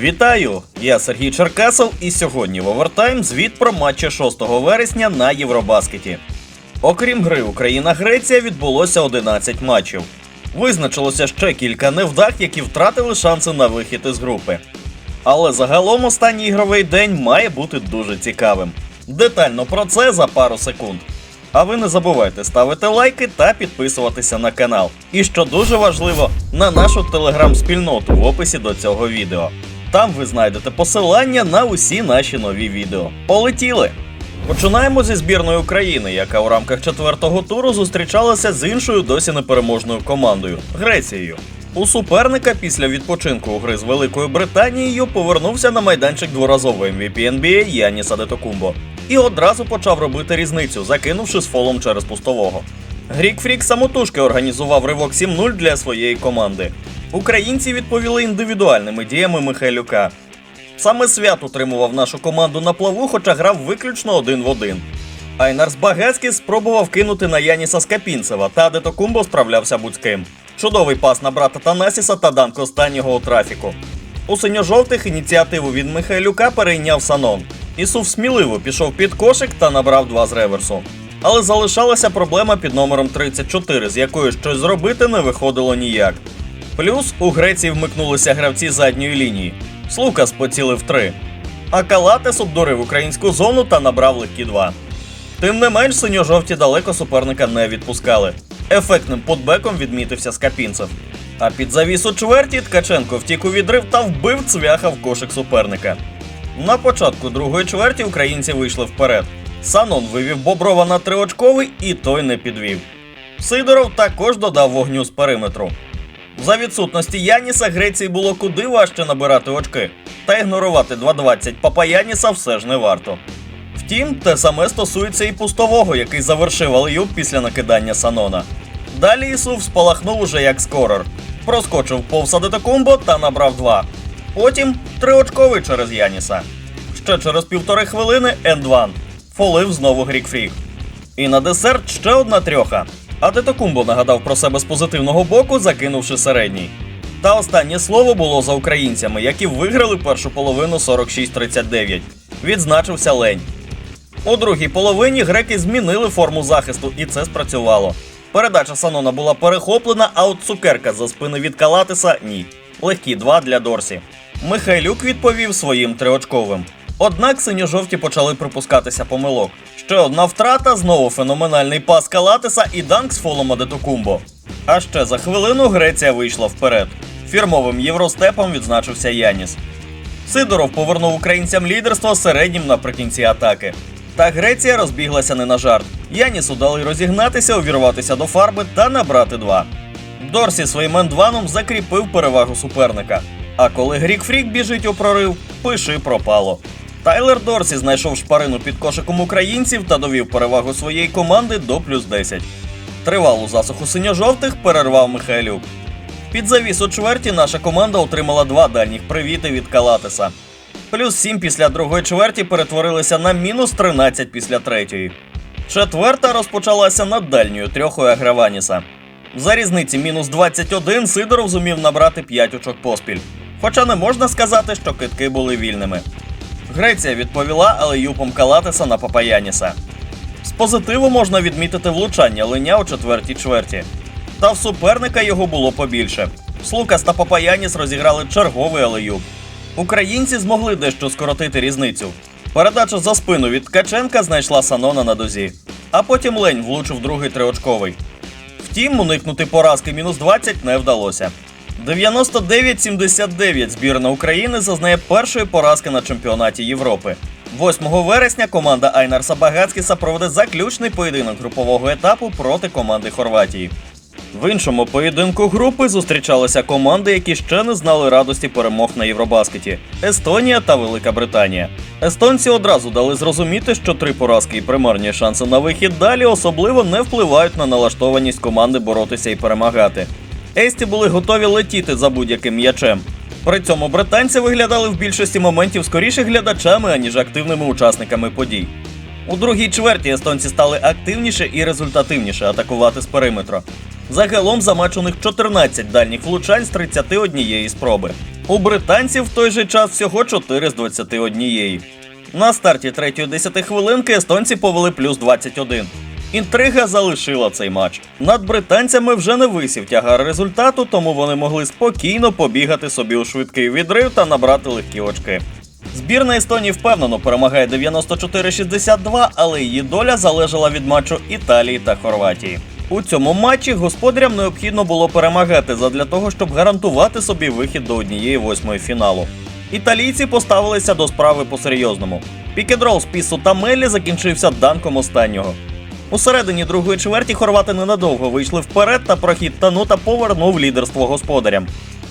Вітаю! Я Сергій Черкасов, і сьогодні в овертайм звіт про матчі 6 вересня на Євробаскеті. Окрім гри Україна-Греція відбулося 11 матчів. Визначилося ще кілька невдах, які втратили шанси на вихід із групи. Але загалом останній ігровий день має бути дуже цікавим. Детально про це за пару секунд. А ви не забувайте ставити лайки та підписуватися на канал. І що дуже важливо, на нашу телеграм-спільноту в описі до цього відео. Там ви знайдете посилання на усі наші нові відео. Полетіли! Починаємо зі збірної України, яка у рамках четвертого туру зустрічалася з іншою досі непереможною командою Грецією. У суперника після відпочинку у гри з Великою Британією повернувся на майданчик дворазовий MVP NBA Яніс Адетокумбо і одразу почав робити різницю, закинувши з фолом через пустового. Грік Фрік самотужки організував ривок 7-0 для своєї команди. Українці відповіли індивідуальними діями Михайлюка. Саме свят утримував нашу команду на плаву, хоча грав виключно один в один. Айнарс Багецький спробував кинути на Яніса Скапінцева, та Детокумбо справлявся будь-ким. Чудовий пас на брата Танасіса та данк останнього у трафіку. У синьо-жовтих ініціативу від Михайлюка перейняв Санон. Ісуф сміливо пішов під кошик та набрав два з реверсу. Але залишалася проблема під номером 34, з якою щось зробити не виходило ніяк. Плюс у Греції вмикнулися гравці задньої лінії. Слукас поцілив три. А Калатес обдурив українську зону та набрав легкі два. Тим не менш, синьо-жовті далеко суперника не відпускали. Ефектним подбеком відмітився Скапінцев. А під завісу чверті Ткаченко втік у відрив та вбив цвяха в кошик суперника. На початку другої чверті українці вийшли вперед. Санон вивів Боброва на триочковий і той не підвів. Сидоров також додав вогню з периметру. За відсутності Яніса Греції було куди важче набирати очки, та ігнорувати 2.20 Папаяніса все ж не варто. Втім, те саме стосується і пустового, який завершив алеюб після накидання Санона. Далі Ісуф спалахнув уже як скорор, проскочив повз Адетокумбо та набрав 2. Потім триочковий через Яніса. Ще через півтори хвилини Енд-1. Фолив знову Грікфрік. І на десерт ще одна трьоха. А Детокумбо нагадав про себе з позитивного боку, закинувши середній. Та останнє слово було за українцями, які виграли першу половину 46-39. Відзначився лень. У другій половині греки змінили форму захисту, і це спрацювало. Передача Санона була перехоплена, а от цукерка за спини від Калатиса ні. Легкі два для Дорсі. Михайлюк відповів своїм триочковим. Однак синьо-жовті почали припускатися помилок. Ще одна втрата, знову феноменальний пас Калатиса і данк з фолом Адетокумбо. А ще за хвилину Греція вийшла вперед. Фірмовим євростепом відзначився Яніс. Сидоров повернув українцям лідерство середнім наприкінці атаки. Та Греція розбіглася не на жарт. Яніс удали розігнатися, увірватися до фарби та набрати два. Дорсі своїм ендваном закріпив перевагу суперника. А коли Грік Фрік біжить у прорив, пиши пропало. Тайлер Дорсі знайшов шпарину під кошиком українців та довів перевагу своєї команди до плюс 10. Тривалу засуху синьо-жовтих перервав Михайлюк. Під завісу чверті наша команда отримала два дальніх привіти від Калатеса. Плюс 7 після другої чверті перетворилися на мінус 13 після третьої. Четверта розпочалася над дальньою трьохою Аграваніса. За різниці мінус 21 Сидоров зумів набрати 5 очок поспіль. Хоча не можна сказати, що китки були вільними. Греція відповіла алеюпом Калатеса на Папаяніса. З позитиву можна відмітити влучання линя у четвертій чверті. Та в суперника його було побільше. Слукас та Папаяніс розіграли черговий алеюб. Українці змогли дещо скоротити різницю. Передача за спину від Ткаченка знайшла Санона на дозі, а потім Лень влучив другий триочковий. Втім, уникнути поразки мінус 20 не вдалося. 99-79 збірна України зазнає першої поразки на чемпіонаті Європи. 8 вересня команда Айнарса Багацькіса проведе заключний поєдинок групового етапу проти команди Хорватії. В іншому поєдинку групи зустрічалися команди, які ще не знали радості перемог на Євробаскеті Естонія та Велика Британія. Естонці одразу дали зрозуміти, що три поразки і примарні шанси на вихід далі особливо не впливають на налаштованість команди боротися і перемагати. Есті були готові летіти за будь-яким м'ячем. При цьому британці виглядали в більшості моментів скоріше глядачами, аніж активними учасниками подій. У другій чверті естонці стали активніше і результативніше атакувати з периметру. Загалом за у них 14 дальніх влучань з 31 спроби. У британців в той же час всього 4 з 21. На старті третьої 10 хвилинки естонці повели плюс 21. Інтрига залишила цей матч. Над британцями вже не висів тягар результату, тому вони могли спокійно побігати собі у швидкий відрив та набрати легкі очки. Збірна Естонії впевнено перемагає 94-62, але її доля залежала від матчу Італії та Хорватії. У цьому матчі господарям необхідно було перемагати задля того, щоб гарантувати собі вихід до однієї восьмої фіналу. Італійці поставилися до справи по-серйозному. Пікедрол з Пісу та Мелі закінчився данком останнього. У середині другої чверті хорвати ненадовго вийшли вперед та прохід Танута повернув лідерство господарям.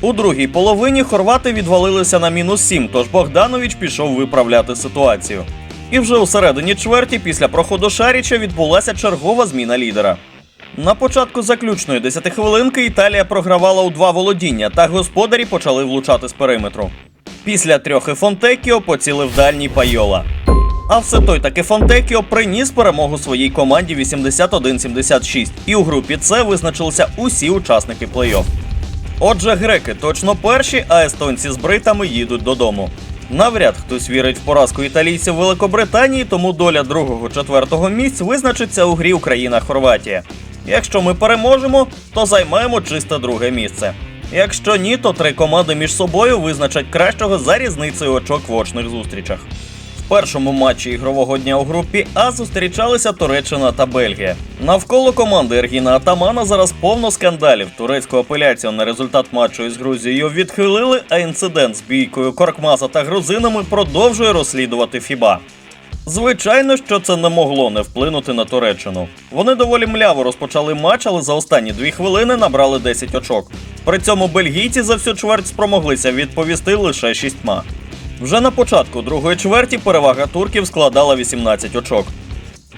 У другій половині хорвати відвалилися на мінус 7, тож Богданович пішов виправляти ситуацію. І вже у середині чверті після проходу Шаріча відбулася чергова зміна лідера. На початку заключної 10 хвилинки Італія програвала у два володіння, та господарі почали влучати з периметру. Після трьох і Фонтекіо поцілив дальній Пайола. А все той таки Фонтекіо приніс перемогу своїй команді 81-76, і у групі С визначилися усі учасники плей-офф. Отже, греки точно перші, а естонці з бритами їдуть додому. Навряд хтось вірить в поразку італійців Великобританії, тому доля другого-четвертого місць визначиться у грі Україна-Хорватія. Якщо ми переможемо, то займаємо чисте друге місце. Якщо ні, то три команди між собою визначать кращого за різницею очок в очних зустрічах. Першому матчі ігрового дня у групі А зустрічалися Туреччина та Бельгія. Навколо команди Ергіна Атамана зараз повно скандалів. Турецьку апеляцію на результат матчу із Грузією відхилили, а інцидент з бійкою Коркмаза та грузинами продовжує розслідувати Фіба. Звичайно, що це не могло не вплинути на Туреччину. Вони доволі мляво розпочали матч, але за останні дві хвилини набрали 10 очок. При цьому бельгійці за всю чверть спромоглися відповісти лише шістьма. Вже на початку другої чверті перевага турків складала 18 очок.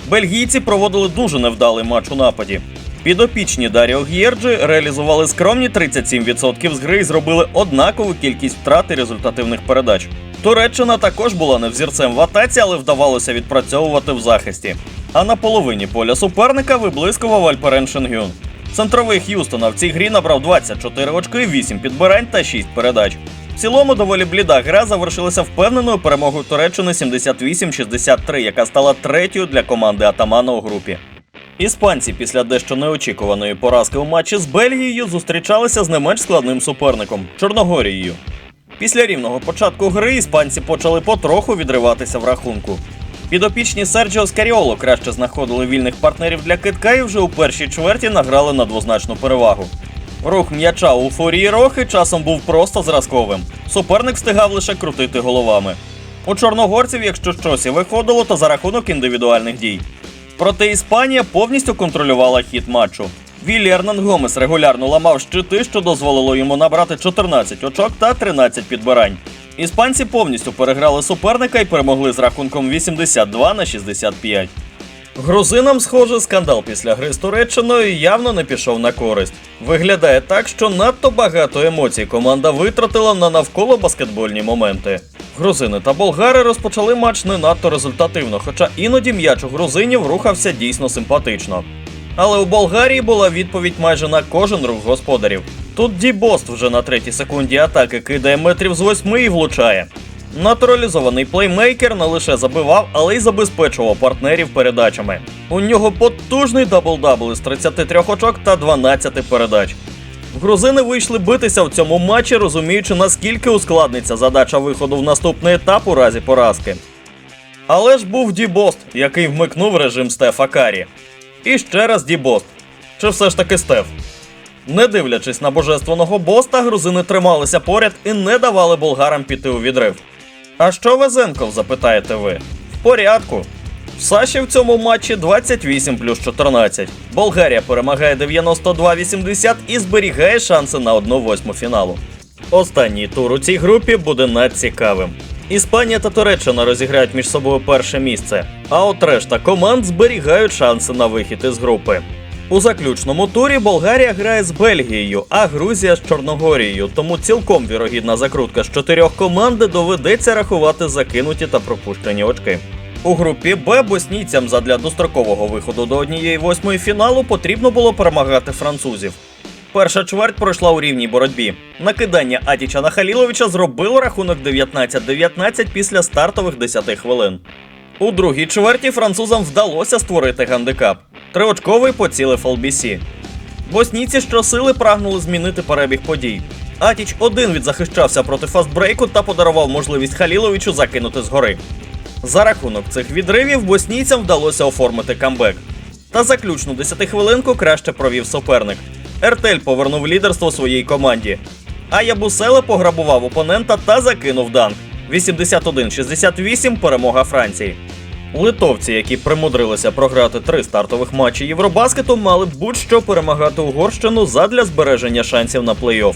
Бельгійці проводили дуже невдалий матч у нападі. Підопічні Даріо Г'єрджі реалізували скромні 37% з гри і зробили однакову кількість втрат і результативних передач. Туреччина також була не взірцем в атаці, але вдавалося відпрацьовувати в захисті. А на половині поля суперника виблискував Альперен Шенгюн. Центровий Х'юстона в цій грі набрав 24 очки, 8 підбирань та 6 передач. В цілому доволі бліда гра завершилася впевненою перемогою Туреччини 78-63, яка стала третьою для команди Атамана у групі. Іспанці після дещо неочікуваної поразки у матчі з Бельгією зустрічалися з не менш складним суперником Чорногорією. Після рівного початку гри іспанці почали потроху відриватися в рахунку. Підопічні Серджіо Скаріоло краще знаходили вільних партнерів для китка і вже у першій чверті награли на двозначну перевагу. Рух м'яча у фурії Рохи часом був просто зразковим. Суперник встигав лише крутити головами. У чорногорців, якщо щось і виходило, то за рахунок індивідуальних дій. Проте Іспанія повністю контролювала хід матчу. Віллі Ернан Гомес регулярно ламав щити, що дозволило йому набрати 14 очок та 13 підбирань. Іспанці повністю переграли суперника і перемогли з рахунком 82 на 65. Грузинам, схоже, скандал після гри з Туреччиною явно не пішов на користь. Виглядає так, що надто багато емоцій команда витратила на навколо баскетбольні моменти. Грузини та болгари розпочали матч не надто результативно, хоча іноді м'яч у грузинів рухався дійсно симпатично. Але у Болгарії була відповідь майже на кожен рух господарів. Тут Дібост вже на третій секунді атаки кидає метрів з восьми і влучає. Натуралізований плеймейкер не лише забивав, але й забезпечував партнерів передачами. У нього потужний дабл-дабл із 33 очок та 12 передач. Грузини вийшли битися в цьому матчі, розуміючи, наскільки ускладниться задача виходу в наступний етап у разі поразки. Але ж був Дібост, який вмикнув режим Стефа Карі. І ще раз Дібост. Чи все ж таки Стеф? Не дивлячись на божественного боста, грузини трималися поряд і не давали болгарам піти у відрив. А що Везенков, запитаєте ви? В порядку. В Саші в цьому матчі 28 плюс 14. Болгарія перемагає 92-80 і зберігає шанси на 1-8 фіналу. Останній тур у цій групі буде надцікавим. Іспанія та Туреччина розіграють між собою перше місце, а от решта команд зберігають шанси на вихід із групи. У заключному турі Болгарія грає з Бельгією, а Грузія з Чорногорією. Тому цілком вірогідна закрутка з чотирьох команд доведеться рахувати закинуті та пропущені очки. У групі Б боснійцям задля дострокового виходу до однієї восьмої фіналу потрібно було перемагати французів. Перша чверть пройшла у рівній боротьбі. Накидання Атіча на Халіловича зробило рахунок 19-19 після стартових 10 хвилин. У другій чверті французам вдалося створити гандикап. Триочковий поцілив LBC. Боснійці щосили прагнули змінити перебіг подій. Атіч один відзахищався проти фастбрейку та подарував можливість Халіловичу закинути згори. За рахунок цих відривів боснійцям вдалося оформити камбек. Та заключну десятихвилинку краще провів суперник. Ертель повернув лідерство своїй команді. А Ябуселе пограбував опонента та закинув данк. 81-68 перемога Франції. Литовці, які примудрилися програти три стартових матчі Євробаскету, мали будь-що перемагати Угорщину задля збереження шансів на плей-офф.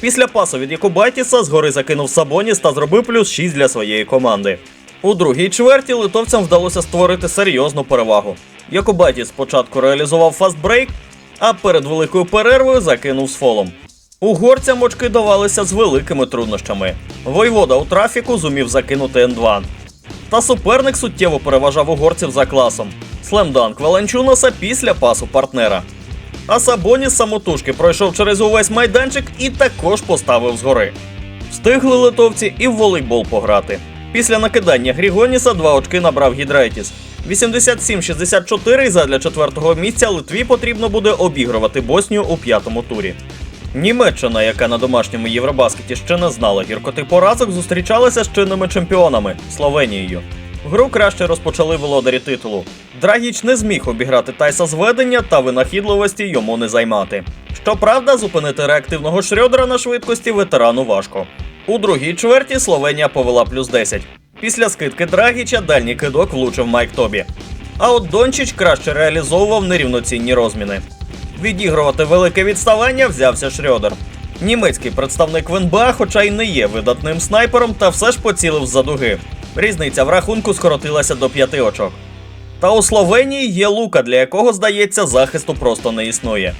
Після пасу від Якубайтіса згори закинув Сабоніс та зробив плюс 6 для своєї команди. У другій чверті литовцям вдалося створити серйозну перевагу. Якубайтіс спочатку реалізував фастбрейк, а перед великою перервою закинув з фолом. Угорцям очки давалися з великими труднощами. Войвода у трафіку зумів закинути N2. Та суперник суттєво переважав угорців за класом. Слемданк Валенчунаса після пасу партнера. А Сабоніс самотужки пройшов через увесь майданчик і також поставив згори. Встигли литовці і в волейбол пограти. Після накидання Грігоніса два очки набрав Гідрайтіс. 87-64 і задля четвертого місця Литві потрібно буде обігрувати Боснію у п'ятому турі. Німеччина, яка на домашньому Євробаскеті ще не знала гіркоти поразок, зустрічалася з чинними чемпіонами Словенією. Гру краще розпочали володарі титулу. Драгіч не зміг обіграти Тайса з ведення та винахідливості йому не займати. Щоправда, зупинити реактивного Шрьодера на швидкості ветерану важко. У другій чверті Словенія повела плюс 10. Після скидки Драгіча дальній кидок влучив Майк Тобі. А от Дончич краще реалізовував нерівноцінні розміни. Відігрувати велике відставання взявся Шрьодер. Німецький представник в хоча й не є видатним снайпером, та все ж поцілив з-за дуги. Різниця в рахунку скоротилася до п'яти очок. Та у Словенії є лука, для якого, здається, захисту просто не існує.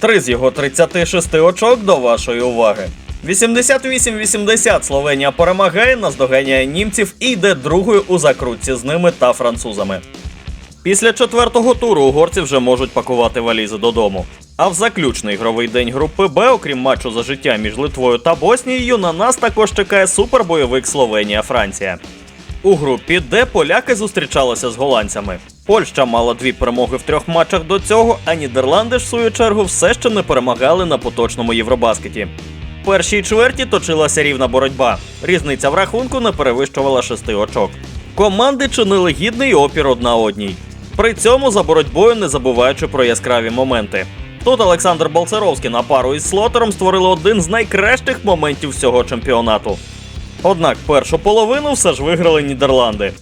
Три з його 36 очок до вашої уваги. 88-80 Словенія перемагає, наздоганяє німців і йде другою у закрутці з ними та французами. Після четвертого туру угорці вже можуть пакувати валізи додому. А в заключний ігровий день групи Б, окрім матчу за життя між Литвою та Боснією, на нас також чекає супербойовик Словенія-Франція. У групі Д поляки зустрічалися з голландцями. Польща мала дві перемоги в трьох матчах до цього, а Нідерланди ж в свою чергу все ще не перемагали на поточному Євробаскеті. В першій чверті точилася рівна боротьба. Різниця в рахунку не перевищувала шести очок. Команди чинили гідний опір одна одній. При цьому за боротьбою не забуваючи про яскраві моменти. Тут Олександр Балцеровський на пару із Слотером створили один з найкращих моментів всього чемпіонату. Однак першу половину все ж виграли Нідерланди.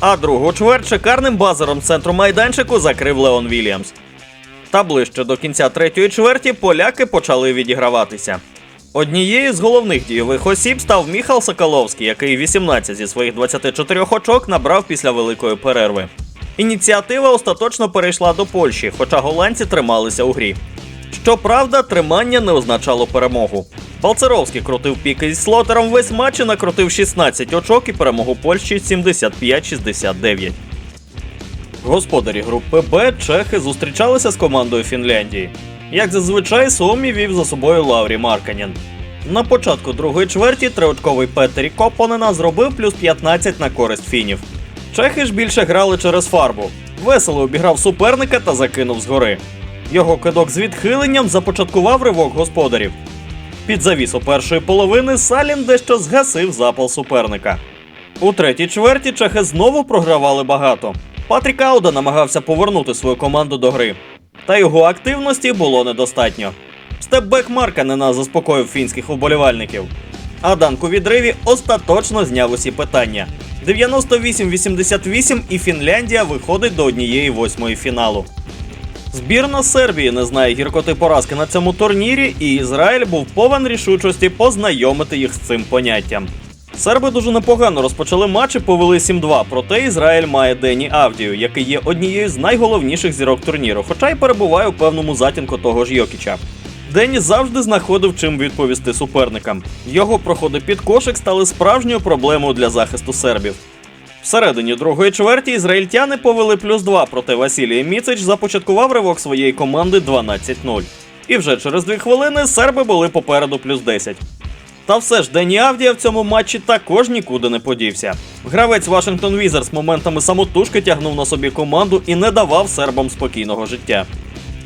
А другу чверть шикарним базером центру майданчику закрив Леон Вільямс. Та ближче до кінця третьої чверті поляки почали відіграватися. Однією з головних дійових осіб став Міхал Соколовський, який 18 зі своїх 24 очок набрав після великої перерви. Ініціатива остаточно перейшла до Польщі, хоча голландці трималися у грі. Щоправда, тримання не означало перемогу. Балцеровський крутив піки із слотером весь матч і накрутив 16 очок і перемогу Польщі 75-69. Господарі групи Б чехи зустрічалися з командою Фінляндії. Як зазвичай, Суомі вів за собою Лаврі Марканін. На початку другої чверті триочковий Петері Копонена зробив плюс 15 на користь фінів. Чехи ж більше грали через фарбу. Весело обіграв суперника та закинув згори. Його кидок з відхиленням започаткував ривок господарів. Під завісу першої половини Салін дещо згасив запал суперника. У третій чверті чехи знову програвали багато. Патрік Ауда намагався повернути свою команду до гри. Та його активності було недостатньо. Степбек Марканена заспокоїв фінських уболівальників. А Данк у відриві остаточно зняв усі питання. 98-88 і Фінляндія виходить до однієї восьмої фіналу. Збірна Сербії не знає гіркоти поразки на цьому турнірі, і Ізраїль був повен рішучості познайомити їх з цим поняттям. Серби дуже непогано розпочали матч і повели 7-2, проте Ізраїль має Дені Авдію, який є однією з найголовніших зірок турніру, хоча й перебуває у певному затінку того ж Йокіча. Дені завжди знаходив чим відповісти суперникам. Його проходи під кошик стали справжньою проблемою для захисту сербів. Всередині другої чверті ізраїльтяни повели плюс 2, проте Василій Міцич започаткував ривок своєї команди 12-0. І вже через дві хвилини серби були попереду плюс 10. Та все ж Дені Авдія в цьому матчі також нікуди не подівся. Гравець Вашингтон Візерс моментами самотужки тягнув на собі команду і не давав сербам спокійного життя.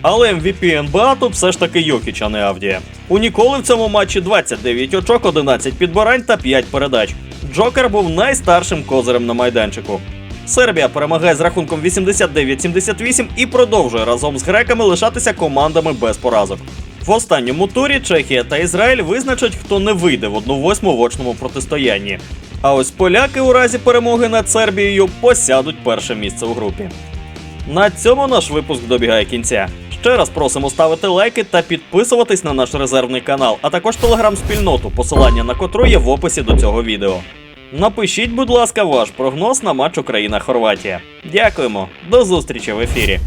Але MVP НБА тут все ж таки Йокіч, а не Авдія. У Ніколи в цьому матчі 29 очок, 11 підбирань та 5 передач. Джокер був найстаршим козирем на майданчику. Сербія перемагає з рахунком 89-78 і продовжує разом з греками лишатися командами без поразок. В останньому турі Чехія та Ізраїль визначать, хто не вийде в 1-8 в очному протистоянні. А ось поляки у разі перемоги над Сербією посядуть перше місце у групі. На цьому наш випуск добігає кінця. Ще раз просимо ставити лайки та підписуватись на наш резервний канал, а також телеграм-спільноту, посилання на котру є в описі до цього відео. Напишіть, будь ласка, ваш прогноз на матч Україна-Хорватія. Дякуємо, до зустрічі в ефірі.